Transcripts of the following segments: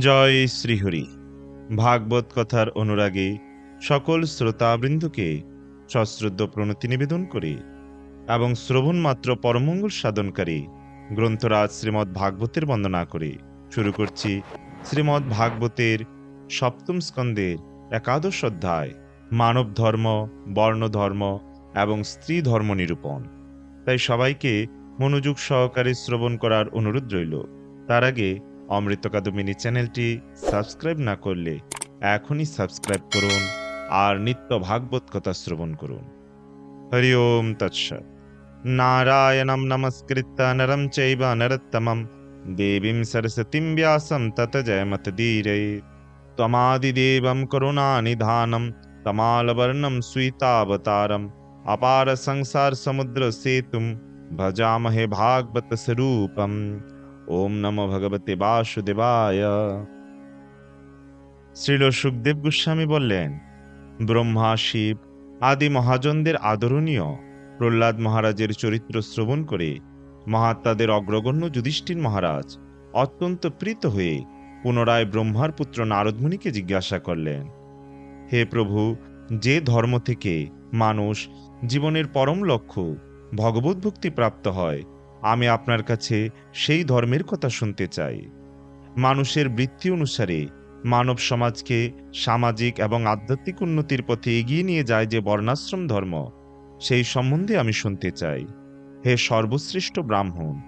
জয় শ্রীহরি। ভাগবত কথার অনুরাগে সকল শ্রোতাবৃন্দকে সশ্রদ্ধ প্রণতি নিবেদন করে এবং শ্রবণ মাত্র পরমঙ্গল সাধনকারী গ্রন্থরাজ শ্রীমৎ ভাগবতের বন্দনা করে। শুরু করছি শ্রীমৎ ভাগবতের সপ্তম স্কন্দের একাদশ অধ্যায় মানব ধর্ম বর্ণ ধর্ম এবং স্ত্রী ধর্ম নিরূপণ। তাই সবাইকে মনোযোগ সহকারে শ্রবণ করার অনুরোধ রইল। তার আগে অমৃত কাদমিনী চ্যানেলটি সাবস্ক্রাইব না করলে এখনই সাবস্ক্রাইব করুন আর নিত্য ভাগবত কথা শ্রবণ করুন হরি ওম তৎসৎ নারায়ণম নমস্কৃত্য নরম চৈব নরত্তমম দেবীম সরস্বতীম ব্যাসম তত জয়মতদীরে त्वमादिदेवं करुणानिधानं तमालवर्णं स्वीतावतारम् अपार संसार समुद्र सेतुं भजामहे भागवत स्वरूपम् ওম নমো ভগবতে বাসুদেবায়। শ্রীল সুখদেব গোস্বামী বললেন, ব্রহ্মা, শিব আদি মহাজনদের আদরণীয়। প্রহ্লাদ মহারাজের চরিত্র শ্রবণ করে মহাত্মাদের অগ্রগণ্য যুধিষ্ঠির মহারাজ অত্যন্ত প্রীত হয়ে পুনরায় ব্রহ্মার পুত্র নারদমুনিকে জিজ্ঞাসা করলেন, হে প্রভু, যে ধর্ম থেকে মানুষ জীবনের পরম লক্ষ্য ভগবত ভক্তি প্রাপ্ত হয় আমি আপনার কাছে সেই ধর্মের কথা শুনতে চাই। মানুষের বৃত্তি অনুসারে মানব সমাজকে সামাজিক এবং আধ্যাত্মিক উন্নতির পথে এগিয়ে নিয়ে যায় যে বর্ণাশ্রম ধর্ম, সেই সম্বন্ধে আমি শুনতে চাই। হে সর্বশ্রেষ্ঠ ব্রাহ্মণ,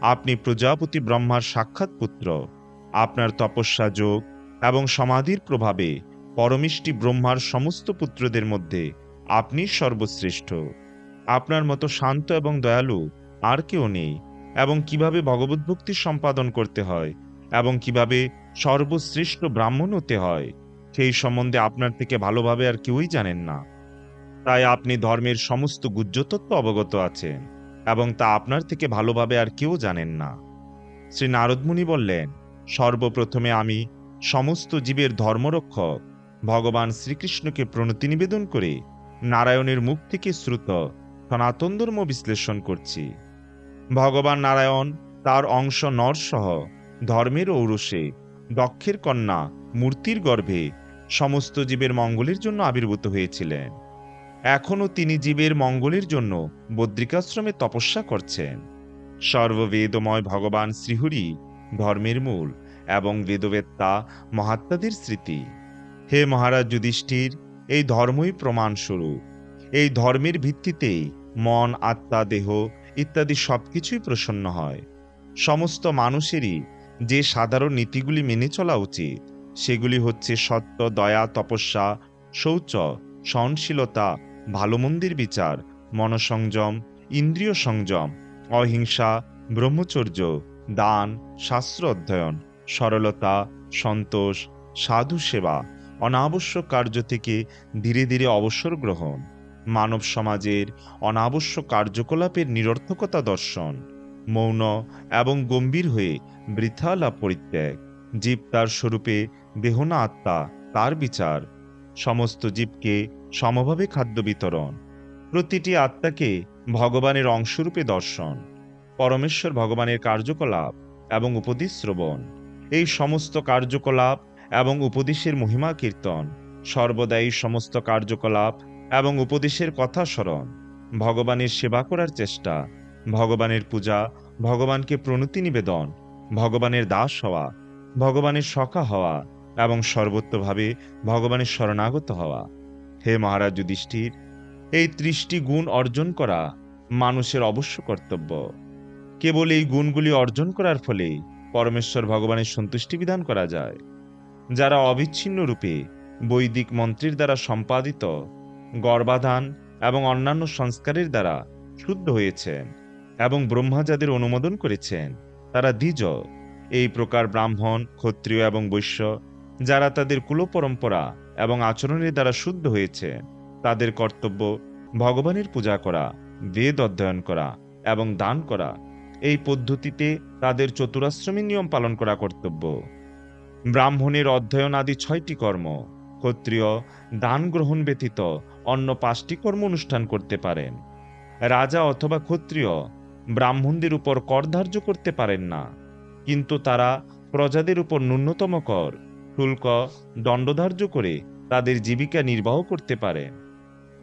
আপনি প্রজাপতি ব্রহ্মার সাক্ষাৎ পুত্র। আপনার তপস্যা যোগ এবং সমাধির প্রভাবে পরমিষ্টি ব্রহ্মার সমস্ত পুত্রদের মধ্যে আপনি সর্বশ্রেষ্ঠ। আপনার মতো শান্ত এবং দয়ালু আর কেউ নেই, এবং কীভাবে ভগবদ্ভক্তি সম্পাদন করতে হয়, এবং কীভাবে সর্বশ্রেষ্ঠ ব্রাহ্মণ হতে হয়, সেই সম্বন্ধে আপনার থেকে ভালোভাবে আর কেউই জানেন না। তাই আপনি ধর্মের সমস্ত গুহ্যতত্ত্ব অবগত আছেন, এবং তা আপনার থেকে ভালোভাবে আর কেউ জানেন না। শ্রী নারদমুনি বললেন, সর্বপ্রথমে আমি সমস্ত জীবের ধর্মরক্ষক ভগবান শ্রীকৃষ্ণকে প্রণতি নিবেদন করে নারায়ণের মুখ থেকে শ্রুত সনাতন ধর্ম বিশ্লেষণ করছি। ভগবান নারায়ণ তার অংশ নরসহ ধর্মের ঔরসে, দক্ষের কন্যা, মূর্তির গর্ভে সমস্ত জীবের মঙ্গলের জন্য আবির্ভূত হয়েছিলেন। এখনও তিনি জীবের মঙ্গলের জন্য বদ্রিকাশ্রমে তপস্যা করছেন। সর্ববেদময় ভগবান শ্রীহরি ধর্মের মূল এবং বেদবেত্তা মহাত্মাদের স্মৃতি। হে মহারাজ যুধিষ্ঠির, এই ধর্মই প্রমাণস্বরূপ। এই ধর্মের ভিত্তিতেই মন, আত্মা, দেহ ইত্যাদি সবকিছুই প্রসন্ন হয়। সমস্ত মানুষেরই যে সাধারণ নীতিগুলি মেনে চলা উচিত, সেগুলি হচ্ছে সত্য, দয়া, তপস্যা, শৌচ, সহনশীলতা ভালো মন্দির বিচার, মনসংযম, ইন্দ্রিয় সংযম, অহিংসা, ব্রহ্মচর্য, দান, শাস্ত্র অধ্যয়ন, সরলতা, সন্তোষ সাধু সেবা অনাবশ্যক কার্য থেকে ধীরে ধীরে অবসর গ্রহণ। মানব সমাজের অনাবশ্যক কার্যকলাপের নিরর্থকতা দর্শন, মৌন এবং গম্ভীর হয়ে বৃথা লাভ পরিত্যাগ। জীব তার স্বরূপে দেহনা আত্মা, তার বিচার। সমস্ত জীবকে সমভাবে খাদ্য বিতরণ। প্রতিটি আত্মাকে ভগবানের অংশরূপে দর্শন। পরমেশ্বর ভগবানের কার্যকলাপ এবং উপদেশ শ্রবণ। এই সমস্ত কার্যকলাপ এবং উপদেশের মহিমা কীর্তন। সর্বদা এই সমস্ত কার্যকলাপ এবং উপদেশের কথা স্মরণ। ভগবানের সেবা করার চেষ্টা, ভগবানের পূজা, ভগবানকে প্রণতি নিবেদন, ভগবানের দাস হওয়া, ভগবানের সখা হওয়া এবং সর্বত্রভাবে ভগবানের শরণাগত হওয়া। হে মহারাজ যুধিষ্ঠির, এই ত্রিশটি গুণ অর্জন করা মানুষের অবশ্য কর্তব্য। কেবল এই গুণগুলি অর্জন করার ফলে পরমেশ্বর ভগবানের সন্তুষ্টি বিধান করা যায়। যারা অবিচ্ছিন্ন রূপে বৈদিক মন্ত্রীর দ্বারা সম্পাদিত গর্ভাধান এবং অন্যান্য সংস্কারের দ্বারা শুদ্ধ হয়েছেন এবং ব্রহ্মা যাদের অনুমোদন করেছেন। তারা দ্বিজ। এই প্রকার ব্রাহ্মণ, ক্ষত্রিয় এবং বৈশ্য, যারা তাদের কুলপরম্পরা এবং আচরণের দ্বারা শুদ্ধ হয়েছে, তাদের কর্তব্য ভগবানের পূজা করা, বেদ অধ্যয়ন করা এবং দান করা। এই পদ্ধতিতে তাদের চতুরাশ্রমী নিয়ম পালন করা কর্তব্য। ব্রাহ্মণের অধ্যয়ন আদি ছয়টি কর্ম, ক্ষত্রিয় দান গ্রহণ ব্যতীত অন্য পাঁচটি কর্ম অনুষ্ঠান করতে পারেন। রাজা অথবা ক্ষত্রিয় ব্রাহ্মণদের উপর কর ধার্য করতে পারেন না। কিন্তু তারা প্রজাদের উপর ন্যূনতম কর, শুল্ক দণ্ডধার্য করে তাদের জীবিকা নির্বাহ করতে পারেন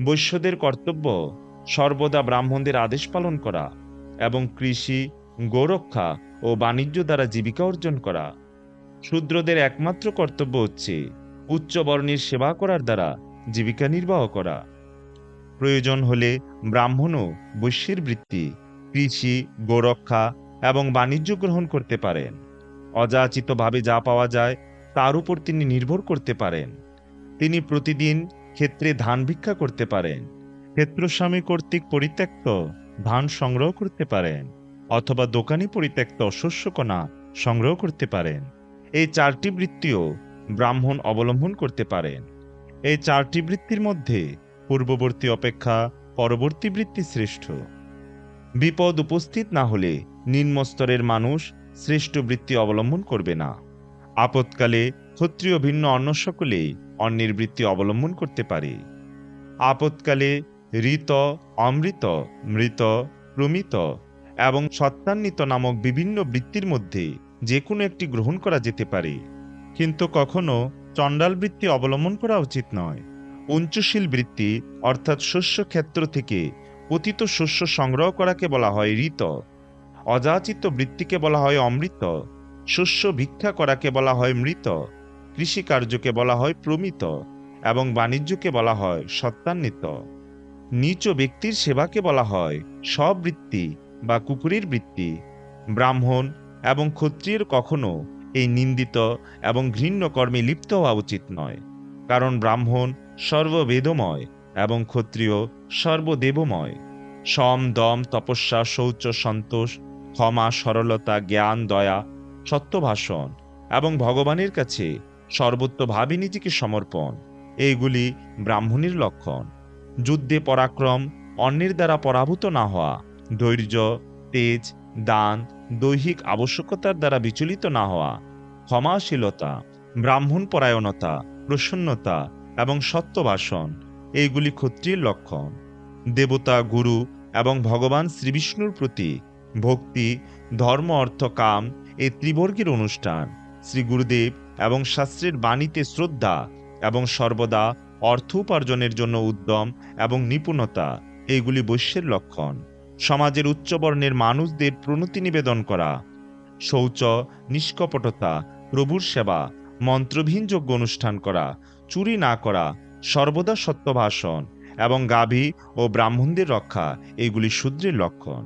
বৈশ্যদের কর্তব্য সর্বদা ব্রাহ্মণদের আদেশ পালন করা এবং কৃষি, গোরক্ষা ও বাণিজ্য দ্বারা জীবিকা অর্জন করা। শূদ্রদের একমাত্র কর্তব্য হচ্ছে উচ্চ বর্ণের সেবা করার দ্বারা জীবিকা নির্বাহ করা। প্রয়োজন হলে ব্রাহ্মণও বৈশ্যের বৃত্তি, কৃষি, গোরক্ষা এবং বাণিজ্য গ্রহণ করতে পারেন। অযাচিতভাবে যা পাওয়া যায় তার উপর তিনি নির্ভর করতে পারেন। তিনি প্রতিদিন ক্ষেত্রে ধান ভিক্ষা করতে পারেন। ক্ষেত্রস্বামী কর্তৃক পরিত্যক্ত ধান সংগ্রহ করতে পারেন অথবা দোকানি পরিত্যক্ত শস্যকণা সংগ্রহ করতে পারেন। এই চারটি বৃত্তিও ব্রাহ্মণ অবলম্বন করতে পারেন। এই চারটি বৃত্তির মধ্যে পূর্ববর্তী অপেক্ষা পরবর্তী বৃত্তি শ্রেষ্ঠ। বিপদ উপস্থিত না হলে নিম্নস্তরের মানুষ শ্রেষ্ঠ বৃত্তি অবলম্বন করবে না। আপৎকালে ক্ষত্রিয় ভিন্ন অন্য সকলেই অন্যের বৃত্তি অবলম্বন করতে পারে। আপৎকালে ঋত, অমৃত, মৃত, প্রমিত এবং সত্যান্বিত নামক বিভিন্ন বৃত্তির মধ্যে যে কোনো একটি গ্রহণ করা যেতে পারে। কিন্তু কখনো চণ্ডাল বৃত্তি অবলম্বন করা উচিত নয়। পঞ্চশীল বৃত্তি, অর্থাৎ শস্য ক্ষেত্র থেকে পতিত শস্য সংগ্রহ করাকে বলা হয় ঋত। অযাচিত বৃত্তিকে বলা হয় অমৃত। শস্য ভিক্ষা করাকে বলা হয় মৃত। কৃষিকার্যকে বলা হয় প্রমিত এবং বাণিজ্যকে বলা হয় সত্যান্বিত নিচ ব্যক্তির সেবাকে বলা হয় স্ববৃত্তি বা কুকুরের বৃত্তি। ব্রাহ্মণ এবং ক্ষত্রিয়ের কখনো এই নিন্দিত এবং ঘৃণ্য কর্মে লিপ্ত হওয়া উচিত নয়, কারণ ব্রাহ্মণ সর্ববেদময় এবং ক্ষত্রিয় সর্বদেবময়। সম, দম, তপস্যা, শৌচ, সন্তোষ, ক্ষমা, সরলতা, জ্ঞান, দয়া, সত্যভাষণ এবং ভগবানের কাছে সর্বত্রভাবে নিজেকে সমর্পণ, এইগুলি ব্রাহ্মণের লক্ষণ। যুদ্ধে পরাক্রম অন্যের দ্বারা পরাভূত না হওয়া, ধৈর্য, তেজ দান, দৈহিক আবশ্যকতার দ্বারা বিচলিত না হওয়া, ক্ষমাশীলতা ব্রাহ্মণ পরায়ণতা প্রসন্নতা এবং সত্যভাষণ এইগুলি ক্ষত্রিয়ের লক্ষণ। দেবতা, গুরু এবং ভগবান শ্রীবিষ্ণুর প্রতি ভক্তি, ধর্ম, অর্থ, কাম এই ত্রিবর্গের অনুষ্ঠান। শ্রী গুরুদেব এবং শাস্ত্রের বাণীতে শ্রদ্ধা এবং সর্বদা অর্থ উপার্জনের জন্য উদ্যম এবং নিপুণতা, এইগুলি বৈশ্যের লক্ষণ। সমাজের উচ্চবর্ণের মানুষদের প্রণতি নিবেদন করা। শৌচ, নিষ্কপটতা, প্রভুর সেবা, মন্ত্রবিহীন যোগ্য অনুষ্ঠান করা, চুরি না করা, সর্বদা সত্যভাষণ এবং গাভী ও ব্রাহ্মণদের রক্ষা, এগুলি শূদ্রের লক্ষণ।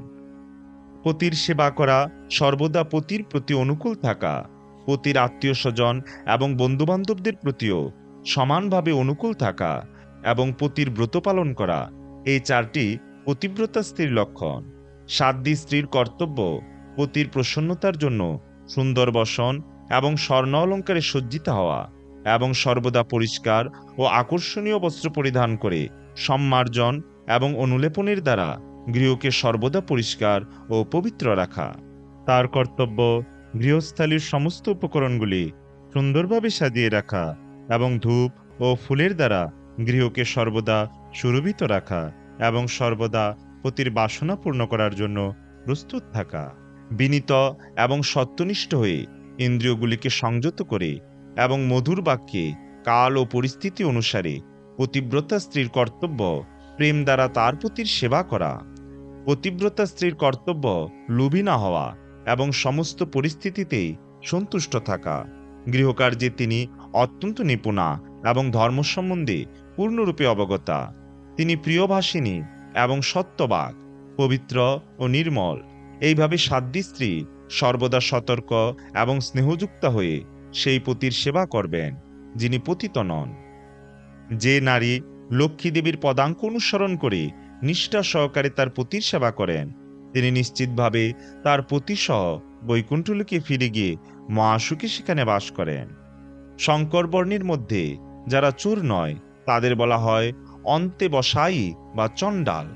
পতির সেবা করা, সর্বদা পতির প্রতি অনুকূল থাকা, পতির আত্মীয় স্বজন এবং বন্ধুবান্ধবদের প্রতিও সমানভাবে অনুকূল থাকা এবং পতির ব্রত পালন করা, এই চারটি পতিব্রতা স্ত্রীর লক্ষণ। সাধ্যী স্ত্রীর কর্তব্য পতির প্রসন্নতার জন্য সুন্দর বসন এবং স্বর্ণ অলঙ্কারে সজ্জিত হওয়া এবং সর্বদা পরিষ্কার ও আকর্ষণীয় বস্ত্র পরিধান করে সম্মার্জন এবং অনুলেপনের দ্বারা গৃহকে সর্বদা পরিষ্কার ও পবিত্র রাখা। তার কর্তব্য গৃহস্থালীর সমস্ত উপকরণগুলি সুন্দরভাবে সাজিয়ে রাখা এবং ধূপ ও ফুলের দ্বারা গৃহকে সর্বদা সুরভিত রাখা। এবং সর্বদা পতির বাসনা পূর্ণ করার জন্য প্রস্তুত থাকা। বিনীত এবং সত্যনিষ্ঠ হয়ে ইন্দ্রিয়গুলিকে সংযত করে এবং মধুর বাক্যে কাল ও পরিস্থিতি অনুসারে পতিব্রতা স্ত্রীর কর্তব্য প্রেম দ্বারা তার পতির সেবা করা। পতিব্রতা স্ত্রীর কর্তব্য লোভী না হওয়া এবং সমস্ত পরিস্থিতিতেই সন্তুষ্ট থাকা। গৃহকার্যে তিনি অত্যন্ত নিপুণা এবং ধর্ম সম্বন্ধে পূর্ণরূপে অবগতা। তিনি প্রিয়ভাষিনী এবং সত্যবাক, পবিত্র ও নির্মল। এইভাবে সাধ্যী স্ত্রী সর্বদা সতর্ক এবং স্নেহযুক্ত হয়ে সেই পতির সেবা করবেন, যিনি পতিত নন। যে নারী লক্ষ্মী দেবীর পদাঙ্ক অনুসরণ করে নিষ্ঠা সহকারে তার পতির সেবা করেন, তিনি নিশ্চিতভাবে তার পতিসহ বৈকুণ্ঠলোকে ফিরে গিয়ে মহাসুখে সেখানে বাস করেন। শঙ্কর বর্ণের মধ্যে যারা চোর নয়, তাদের বলা হয় অন্তে বসাই বা চণ্ডাল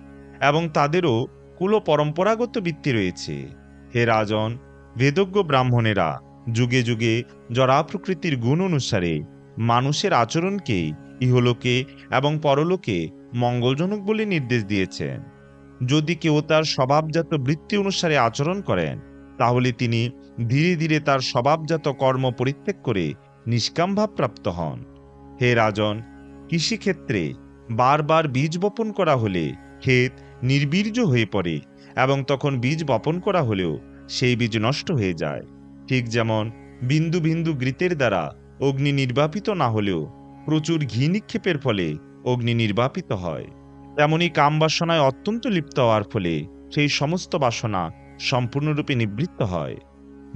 এবং তাদেরও কুল পরম্পরাগত বৃত্তি রয়েছে। হে রাজন, বেদজ্ঞ ব্রাহ্মণেরা, যুগে যুগে জরা প্রকৃতির গুণ অনুসারে মানুষের আচরণকে ইহলোকে এবং পরলোকে মঙ্গলজনক বলে নির্দেশ দিয়েছেন। যদি কেউ তার স্বভাবজাত বৃত্তি অনুসারে আচরণ করেন, তাহলে তিনি ধীরে ধীরে তার স্বভাবজাত কর্ম পরিত্যাগ করে নিষ্কামভাব প্রাপ্ত হন। হে রাজন, কৃষিক্ষেত্রে বারবার বীজ বপন করা হলে ক্ষেত নির্বীর্য হয়ে পড়ে এবং তখন বীজ বপন করা হলেও সেই বীজ নষ্ট হয়ে যায়। ঠিক যেমন বিন্দু বিন্দু গৃতের দ্বারা অগ্নি নির্বাপিত না হলেও প্রচুর ঘি নিক্ষেপের ফলে অগ্নি নির্বাপিত হয়। তেমনি কাম বাসনায় অত্যন্ত লিপ্ত হওয়ার ফলে সেই সমস্ত বাসনা সম্পূর্ণরূপে নিবৃত্ত হয়।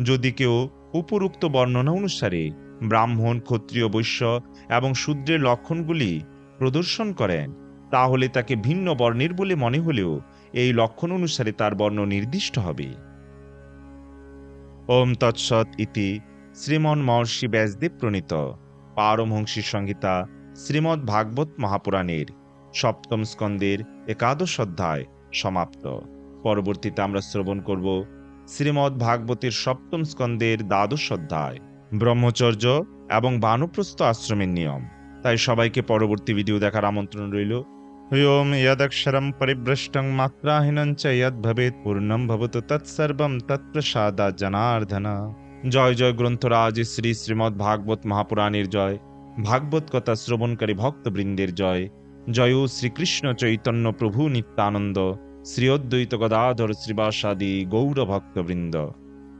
যদি কেউ উপরুক্ত বর্ণনা অনুসারে ব্রাহ্মণ, ক্ষত্রিয়, বৈশ্য এবং শূদ্রের লক্ষণগুলি প্রদর্শন করেন। তাহলে তাকে ভিন্ন বর্ণের বলে মনে হলেও এই লক্ষণ অনুসারে তার বর্ণ নির্দিষ্ট হবে। ওম তৎসৎ ইতি শ্রীমন মহর্ষি ব্যাসদেব প্রণীত। পারমহংসী সংহিতা শ্রীমদ্ ভাগবত মহাপুরাণের সপ্তম স্কন্দের একাদশ অধ্যায় সমাপ্ত। পরবর্তীতে আমরা শ্রবণ করব শ্রীমদ্ ভাগবতের সপ্তম স্কন্দের দ্বাদশ অধ্যায়, ব্রহ্মচর্য এবং বানপ্রস্থ আশ্রমের নিয়ম। তাই সবাইকে পরবর্তী ভিডিও দেখার আমন্ত্রণ রইল। ওম যদক্ষরম পরিভ্রষ্টং মাত্রাহীনং চ যদ ভবেৎ পূর্ণম ভবতু তৎসর্বং তৎপ্রসাদা জনার্দন জয় জয় গ্রন্থরাজ শ্রী শ্রীমদ্ ভাগবত মহাপুরাণের জয় ভাগবত কথা শ্রবণকারী ভক্তবৃন্দের জয় জয় শ্রীকৃষ্ণ চৈতন্য প্রভু নিত্যানন্দ শ্রী অদ্বৈত গদাধর শ্রীবাসাদি গৌর ভক্তবৃন্দ